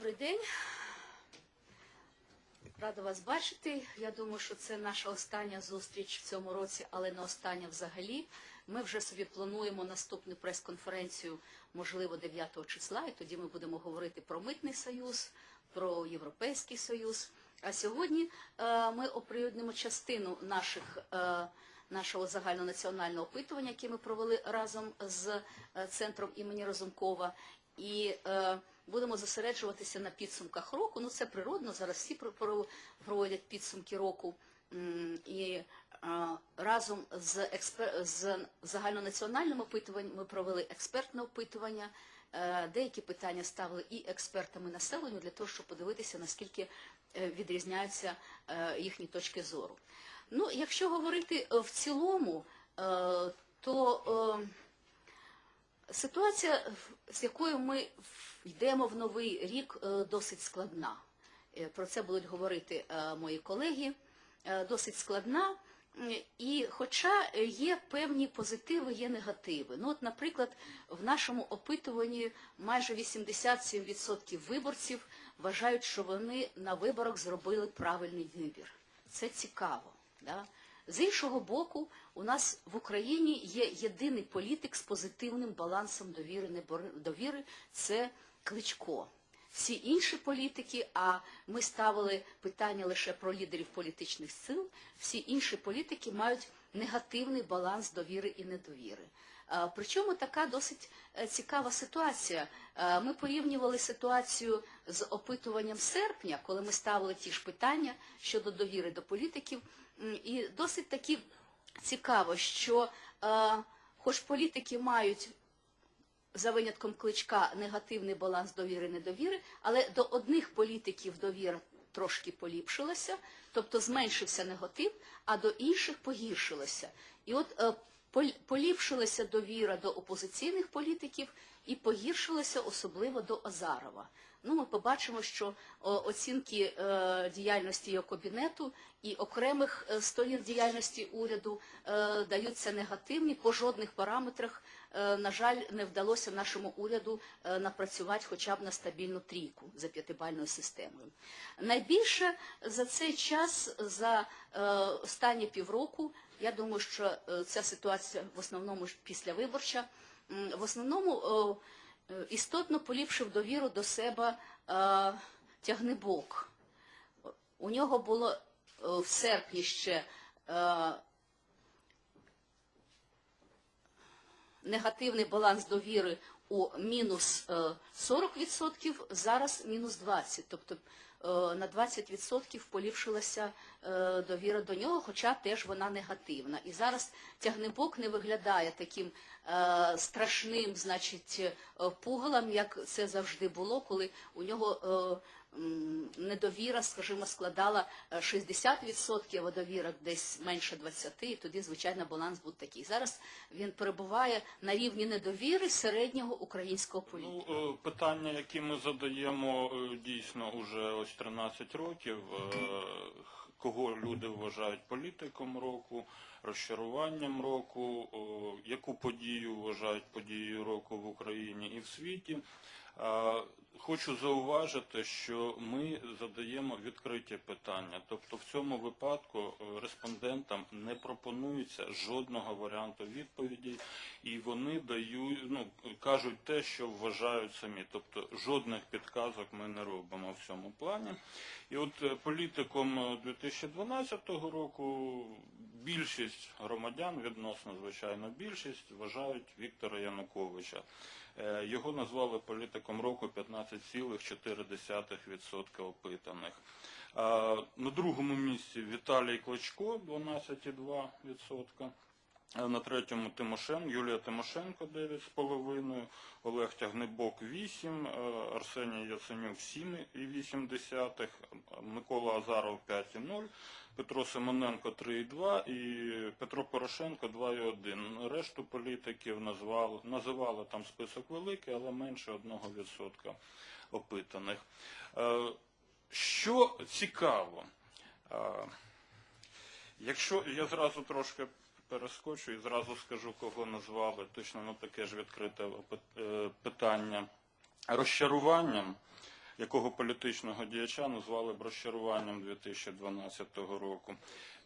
Добрий день. Рада вас бачити. Я думаю, що це наша остання зустріч в цьому році, але не остання взагалі. Ми вже собі плануємо наступну прес-конференцію, можливо, 9 числа, і тоді ми будемо говорити про митний союз, про Європейський Союз. А сьогодні е, ми оприлюднимо частину наших, е, нашого загальнонаціонального опитування, яке ми провели разом з е, центром імені Розумкова. І е, будемо зосереджуватися на підсумках року. Ну це природно. Зараз всі про- про- проводять підсумки року. І разом з, експер... з загальнонаціональним опитуванням ми провели експертне опитування. Е, Деякі питання ставили і експертами населенню для того, щоб подивитися, наскільки е, відрізняються е, їхні точки зору. Ну, якщо говорити в цілому, то Ситуація, з якою ми йдемо в новий рік, е, досить складна. Е, Про це будуть говорити е, мої колеги. Досить складна. І хоча є певні позитиви, є негативи. Ну, от, наприклад, в нашому опитуванні майже 87% виборців вважають, що вони на виборах зробили правильний вибір. Це цікаво. Да? З іншого боку, у нас в Україні є єдиний політик з позитивним балансом довіри довіри це Кличко. Всі інші політики, а ми ставили питання лише про лідерів політичних сил, всі інші політики мають негативний баланс довіри і недовіри. Причому така досить е, цікава ситуація. Ми порівнювали ситуацію з опитуванням серпня, коли ми ставили ті ж питання щодо довіри до політиків. І досить таки цікаво, що е, хоч політики мають за винятком кличка негативний баланс довіри недовіри, але до одних політиків довіра трошки поліпшилася, тобто зменшився негатив, а до інших погіршилося. І от е, поліпшилася довіра до опозиційних політиків і погіршилася особливо до Азарова. Ну, ми побачимо, що оцінки е, діяльності його кабінету і окремих е, сторін діяльності уряду е, даються негативні по жодних параметрах. Е, на жаль, не вдалося нашому уряду е, напрацювати хоча б на стабільну трійку за п'ятибальною системою. Найбільше за цей час, за е, останні півроку, я думаю, що е, ця ситуація в основному ж післявиборча, м, в основному е, е, істотно поліпшив довіру до себе е, тягнебок. У нього було е, в серпні ще е, негативний баланс довіри у мінус е, 40%, зараз мінус 20%. Тобто е, на 20% поліпшилася е, довіра до нього, хоча теж вона негативна. І зараз тягнебок не виглядає таким е, страшним, значить, е, пугалом, як це завжди було, коли у нього е, недовіра, скажімо, складала е, 60%, а довіра десь менше 20%, і тоді, звичайно, баланс був такий. Зараз він перебуває на рівні недовіри середнього українського політика. Ну, е, питання, які ми задаємо е, дійсно уже ось 13 років, е, кого люди вважають політиком року, розчаруванням року, яку подію вважають подією року в Україні і в світі. Е, Хочу зауважити, що ми задаємо відкриті питання. Тобто в цьому випадку е, респондентам не пропонується жодного варіанту відповіді, і вони дають, ну, кажуть те, що вважають самі. Тобто жодних підказок ми не робимо в цьому плані. І от е, політиком е, 2012 року більшість громадян, відносно звичайно більшість, вважають Віктора Януковича. Е, Його назвали політиком року 15,4% опитаних. На другому місці Віталій Кличко 12,2%. На третьому Тимошен, Юлія Тимошенко 9,5, Олег Тягнебок 8, е, Арсеній Яценюк 7,8, Микола Азаров 5,0, Петро Симоненко 3,2 і Петро Порошенко 2,1. Решту політиків назвали, називали там список великий, але менше 1% опитаних. Е, Що цікаво, е, Якщо я зразу трошки перескочу і зразу скажу, кого назвали точно на таке ж відкрите е, питання розчаруванням. Якого політичного діяча назвали б розчаруванням 2012 року.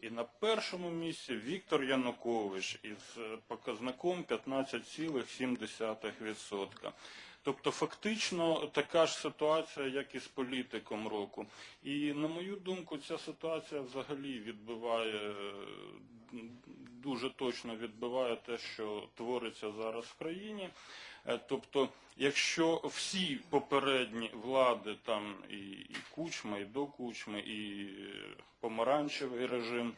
І на першому місці Віктор Янукович із е, показником 15,7%. Тобто фактично така ж ситуація, як і з політиком року. І на мою думку, ця ситуація взагалі відбиває е, дуже точно відбиває те, що твориться зараз в країні. Е, Тобто, якщо всі попередні влади, там і, і Кучма, і до Кучми, і е, помаранчевий режим,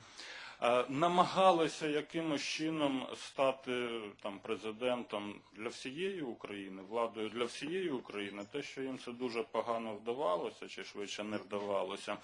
е, намагалися якимось чином стати там президентом для всієї України, владою для всієї України, те, що їм це дуже погано вдавалося, чи швидше не вдавалося,